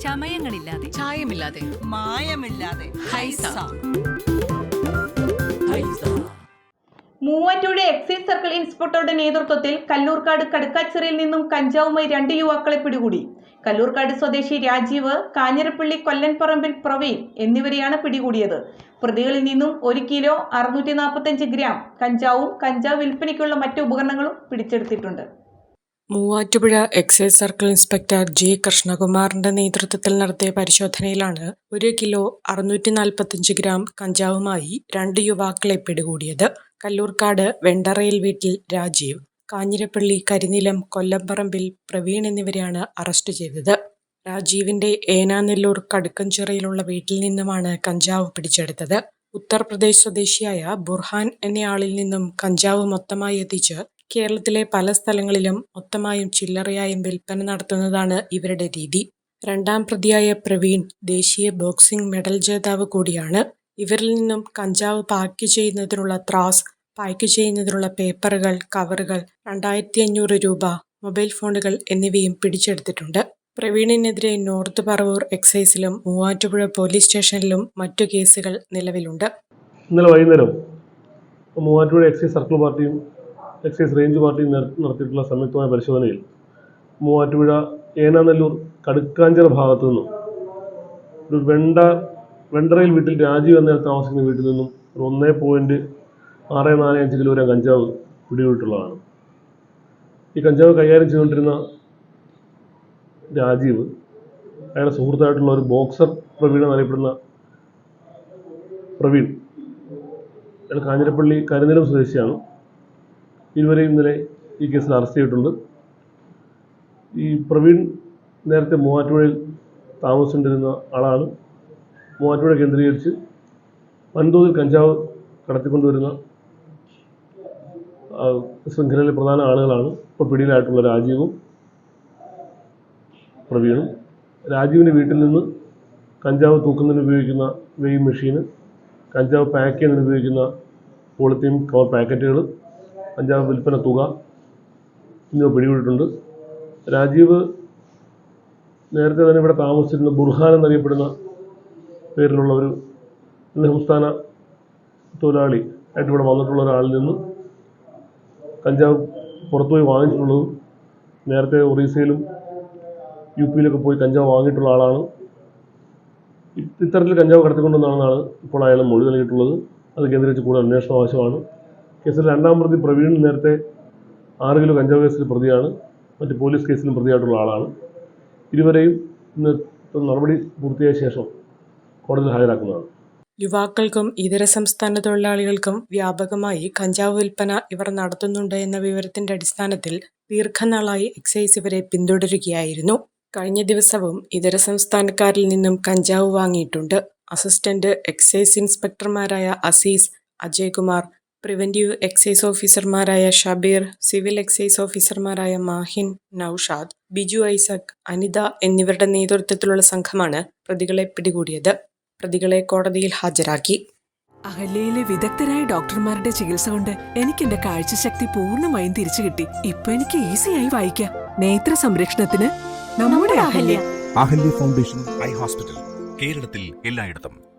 ചമയങ്ങളില്ലാതെ. ചായമില്ലാതെ. മായമില്ലാതെ. ഹൈസ. മൂവാറ്റുപുഴ എക്സൈസ് സർക്കിൾ ഇൻസ്പെക്ടറുടെ നേതൃത്വത്തിൽ കല്ലൂർക്കാട് കടുക്കാച്ചിറയിൽ നിന്നും കഞ്ചാവുമായി രണ്ട് യുവാക്കളെ പിടികൂടി. കല്ലൂർക്കാട് സ്വദേശി രാജീവ് കാഞ്ഞിരപ്പള്ളി കൊല്ലൻപറമ്പിൽ പ്രവീൺ എന്നിവരെയാണ് പിടികൂടിയത്. പ്രതികളിൽ നിന്നും ഒരു കിലോ അറുന്നൂറ്റി ഗ്രാം കഞ്ചാവും കഞ്ചാവ് വിൽപ്പനയ്ക്കുള്ള മറ്റു ഉപകരണങ്ങളും പിടിച്ചെടുത്തിട്ടുണ്ട്. Muvattupuzha excise circle inspector G കൃഷ്ണകുമാറിന്റെ നേതൃത്വത്തിൽ നടത്തിയ പരിശോധനയിലാണ് ഒരു കിലോ അറുന്നൂറ്റി നാൽപ്പത്തിയഞ്ച് ഗ്രാം കഞ്ചാവുമായി രണ്ട് യുവാക്കളെ പിടികൂടിയത്. കല്ലൂർക്കാട് വെണ്ടറയിൽ വീട്ടിൽ രാജീവ് കാഞ്ഞിരപ്പള്ളി കരിനിലം കൊല്ലംപറമ്പിൽ പ്രവീൺ എന്നിവരെയാണ് അറസ്റ്റ് ചെയ്തത്. രാജീവിന്റെ ഏനാനെല്ലൂർ കടുക്കഞ്ചിറയിലുള്ള വീട്ടിൽ നിന്നുമാണ് കഞ്ചാവ് പിടിച്ചെടുത്തത്. ഉത്തർപ്രദേശ് സ്വദേശിയായ ബുർഹാൻ എന്നയാളിൽ നിന്നും കഞ്ചാവ് മൊത്തമായി എത്തിച്ച് കേരളത്തിലെ പല സ്ഥലങ്ങളിലും മൊത്തമായും ചില്ലറയായും വിൽപ്പന നടത്തുന്നതാണ് ഇവരുടെ രീതി. രണ്ടാം പ്രതിയായ പ്രവീൺ ദേശീയ ബോക്സിംഗ് മെഡൽ ജേതാവ് കൂടിയാണ്. ഇവരിൽ നിന്നും കഞ്ചാവ് പാക്ക് ചെയ്യുന്നതിനുള്ള ത്രാസ് പാക്ക് ചെയ്യുന്നതിനുള്ള പേപ്പറുകൾ കവറുകൾ രണ്ടായിരത്തി അഞ്ഞൂറ് രൂപ മൊബൈൽ ഫോണുകൾ എന്നിവയും പിടിച്ചെടുത്തിട്ടുണ്ട്. പ്രവീണിനെതിരെ നോർത്ത് പറവൂർ എക്സൈസിലും മൂവാറ്റുപുഴ പോലീസ് സ്റ്റേഷനിലും മറ്റു കേസുകൾ നിലവിലുണ്ട്. ഇന്നലെ വൈകുന്നേരം മൂവാറ്റുപുഴ എക്സൈസ് സർക്കിൾ പാർട്ടിയും എക്സൈസ് റേഞ്ച് പാർട്ടി നട- നടത്തിയിട്ടുള്ള സംയുക്തമായ പരിശോധനയിൽ മൂവാറ്റുപുഴ ഏനാനല്ലൂർ കടുക്കാഞ്ചിറ ഭാഗത്തു നിന്നും ഒരു വെണ്ട വെണ്ടറയിൽ വീട്ടിൽ രാജീവ് എന്ന താമസിക്കുന്ന വീട്ടിൽ നിന്നും ഒരു ഒന്നേ പോയിന്റ് ആറ് നാല് അഞ്ച് കിലോഗ്രാം കഞ്ചാവ് പിടികൂടിയിട്ടുള്ളതാണ് ഈ കഞ്ചാവ് കൈകാര്യം ചെയ്തുകൊണ്ടിരുന്ന രാജീവ് അയാളുടെ സുഹൃത്തായിട്ടുള്ള ഒരു ബോക്സർ പ്രവീൺ എന്നറിയപ്പെടുന്ന പ്രവീൺ അയാൾ കാഞ്ഞിരപ്പള്ളി കരിനിലം സ്വദേശിയാണ്. ഇരുവരെയും ഇന്നലെ ഈ കേസിൽ അറസ്റ്റ് ചെയ്തിട്ടുണ്ട്. ഈ പ്രവീൺ നേരത്തെ മൂവാറ്റുപുഴയിൽ താമസിച്ചുകൊണ്ടിരുന്ന ആളാണ്. മൂവാറ്റുപുഴ കേന്ദ്രീകരിച്ച് വൻതോതിൽ കഞ്ചാവ് കടത്തിക്കൊണ്ടുവരുന്ന ശൃംഖലയിലെ പ്രധാന ആളുകളാണ് ഇപ്പോൾ പിടിയിലായിട്ടുള്ള രാജീവും പ്രവീണും. രാജീവിന്റെ വീട്ടിൽ നിന്ന് കഞ്ചാവ് തൂക്കുന്നതിന് ഉപയോഗിക്കുന്ന വെയിങ് മെഷീന് കഞ്ചാവ് പാക്ക് ചെയ്യുന്നതിന് ഉപയോഗിക്കുന്ന പോളിത്തീൻ കവർ പാക്കറ്റുകൾ കഞ്ചാവ് വിൽപ്പന തുക എന്നിവ പിടികൂടിയിട്ടുണ്ട്. രാജീവ് നേരത്തെ തന്നെ ഇവിടെ താമസിച്ചിരുന്ന ബുർഹാൻ എന്നറിയപ്പെടുന്ന പേരിലുള്ള ഒരു അന്യസംസ്ഥാന തൊഴിലാളി ആയിട്ട് ഇവിടെ വന്നിട്ടുള്ള ഒരാളിൽ നിന്ന് കഞ്ചാവ് പുറത്തുപോയി വാങ്ങിച്ചിട്ടുള്ളതും നേരത്തെ ഒറീസയിലും യു പിയിലൊക്കെ പോയി കഞ്ചാവ് വാങ്ങിയിട്ടുള്ള ആളാണ്. ഇത്തരത്തിൽ കഞ്ചാവ് കടത്തിക്കൊണ്ടുവന്നാണെന്നാണ് ഇപ്പോൾ അയാൾ മൊഴി നൽകിയിട്ടുള്ളത്. അത് കേന്ദ്രീകരിച്ച് കൂടുതൽ അന്വേഷണം ആവശ്യമാണ്. കേസിൽ രണ്ടാം പ്രതി പ്രവീൺ നേരത്തെ ആറ് കിലോ കഞ്ചാവ് കേസിൽ പ്രതിയാണ്. മറ്റ് പോലീസ് കേസിലും പ്രതിയായിട്ടുള്ള ആളാണ്. ഇരുവരെയും ഇന്ന് നടപടി പൂർത്തിയായ ശേഷം കോടതിയിൽ ഹാജരാക്കുന്നതാണ്. യുവാക്കൾക്കും ഇതര സംസ്ഥാന തൊഴിലാളികൾക്കും വ്യാപകമായി കഞ്ചാവ് വിൽപ്പന ഇവർ നടത്തുന്നുണ്ട് എന്ന വിവരത്തിന്റെ അടിസ്ഥാനത്തിൽ ദീർഘനാളായി എക്സൈസ് ഇവരെ പിന്തുടരുകയായിരുന്നു. കഴിഞ്ഞ ദിവസവും ഇതര സംസ്ഥാനക്കാരിൽ നിന്നും കഞ്ചാവ് വാങ്ങിയിട്ടുണ്ട്. അസിസ്റ്റന്റ് എക്സൈസ് ഇൻസ്പെക്ടർമാരായ അസീസ് അജയ്കുമാർ പ്രിവന്റീവ് എക്സൈസ് ഓഫീസർമാരായ ഷബീർ സിവിൽ എക്സൈസ് ഓഫീസർമാരായ മാഹിൻ നൌഷാദ് ബിജു ഐസക് അനിത എന്നിവരുടെ നേതൃത്വത്തിലുള്ള സംഘമാണ് പ്രതികളെ പിടികൂടിയത്. പ്രതികളെ കോടതിയിൽ ഹാജരാക്കി. അഹല്യയിലെ വിദഗ്ധരായ ഡോക്ടർമാരുടെ ചികിത്സ കൊണ്ട് എനിക്ക് എന്റെ കാഴ്ചശക്തി പൂർണമായും തിരിച്ചു കിട്ടി. ഇപ്പൊ എനിക്ക് ഈസിയായി വായിക്കാം. നേത്ര സംരക്ഷണത്തിന് നമ്മുടെ Ahalya. Ahalya foundation eye hospital കേരളത്തിൽ എല്ലായിടത്തും.